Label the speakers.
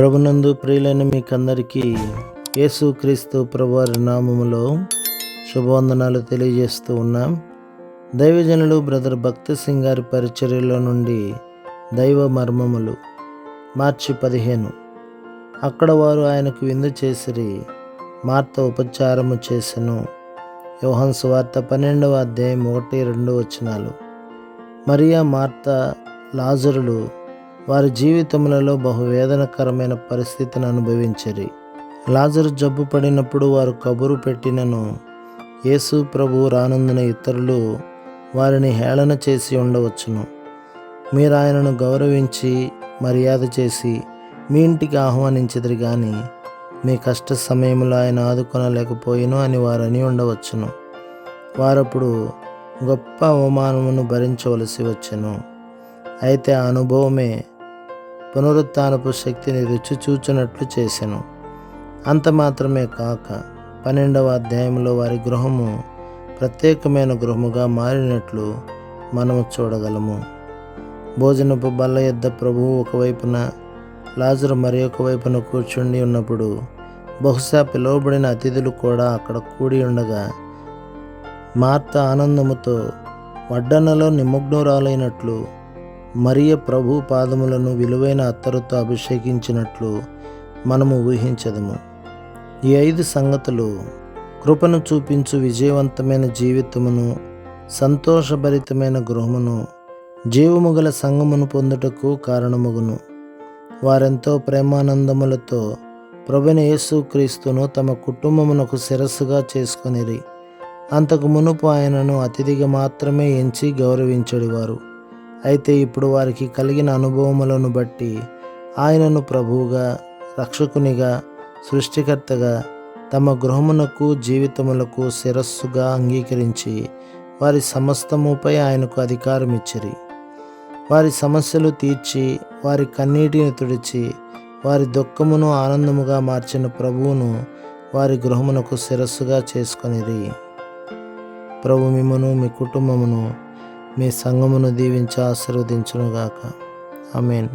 Speaker 1: ప్రభునందు ప్రియులైన మీకందరికీ యేసుక్రీస్తు ప్రభువారి నామములో శుభవందనాలు తెలియజేస్తూ ఉన్నాం. దైవజనులు బ్రదర్ భక్తి సింగ్ గారి పరిచర్యలో నుండి దైవ మర్మములు మార్చి పదిహేను. అక్కడ వారు ఆయనకు విందు చేసిరి మార్త ఉపచారము చేసెను. యోహన్ సువార్త పన్నెండవ అధ్యాయం ఒకటి రెండు వచనాలు. మరియా మార్త లాజరులు వారి జీవితములలో బహువేదనకరమైన పరిస్థితిని అనుభవించరి. లాజరు జబ్బు పడినప్పుడు వారు కబురు పెట్టినను యేసు ప్రభు రానందున ఇతరులు వారిని హేళన చేసి ఉండవచ్చును. మీరు ఆయనను గౌరవించి మర్యాద చేసి మీ ఇంటికి ఆహ్వానించదురు కానీ మీ కష్ట సమయంలో ఆయన ఆదుకొనలేకపోయిను అని వారని ఉండవచ్చును. వారప్పుడు గొప్ప అవమానమును భరించవలసి వచ్చెను. అయితే ఆ అనుభవమే పునరుత్నపు శక్తిని రుచి చూచినట్లు చేశాను అంత మాత్రమే కాక పన్నెండవ అధ్యాయంలో వారి గృహము ప్రత్యేకమైన గృహముగా మారినట్లు మనము చూడగలము. భోజనపు బల్ల యొద్ద ప్రభువు ఒకవైపున లాజరు మరి ఒక వైపున కూర్చుండి ఉన్నప్పుడు బహుశా పిలువబడిన అతిథులు కూడా అక్కడ కూడి ఉండగా మార్త ఆనందముతో వడ్డనలో నిమగ్నురాలైనట్లు మరియ ప్రభు పాదములను విలువైన అత్తరుతో అభిషేకించినట్లు మనము ఊహించదము. ఈ ఐదు సంగతులు కృపను చూపించు విజయవంతమైన జీవితమును సంతోషభరితమైన గృహమును జీవము గల సంగమును పొందుటకు కారణముగును. వారెంతో ప్రేమానందములతో ప్రభుని యేసుక్రీస్తును తమ కుటుంబమునకు శిరస్సుగా చేసుకొనిరి. అంతకు మునుపు ఆయనను అతిథిగా మాత్రమే ఎంచి గౌరవించడివారు. అయితే ఇప్పుడు వారికి కలిగిన అనుభవములను బట్టి ఆయనను ప్రభువుగా రక్షకునిగా సృష్టికర్తగా తమ గృహమునకు జీవితములకు శిరస్సుగా అంగీకరించి వారి సమస్తముపై ఆయనకు అధికారం ఇచ్చిరి వారి సమస్యలు తీర్చి వారి కన్నీటిని తుడిచి వారి దుఃఖమును ఆనందముగా మార్చిన ప్రభువును వారి గృహమునకు శిరస్సుగా చేసుకొనిరి. ప్రభు మిమ్మను మీ కుటుంబమును మీ సంఘమును దీవించి ఆశీర్వదించునుగాక. మీన్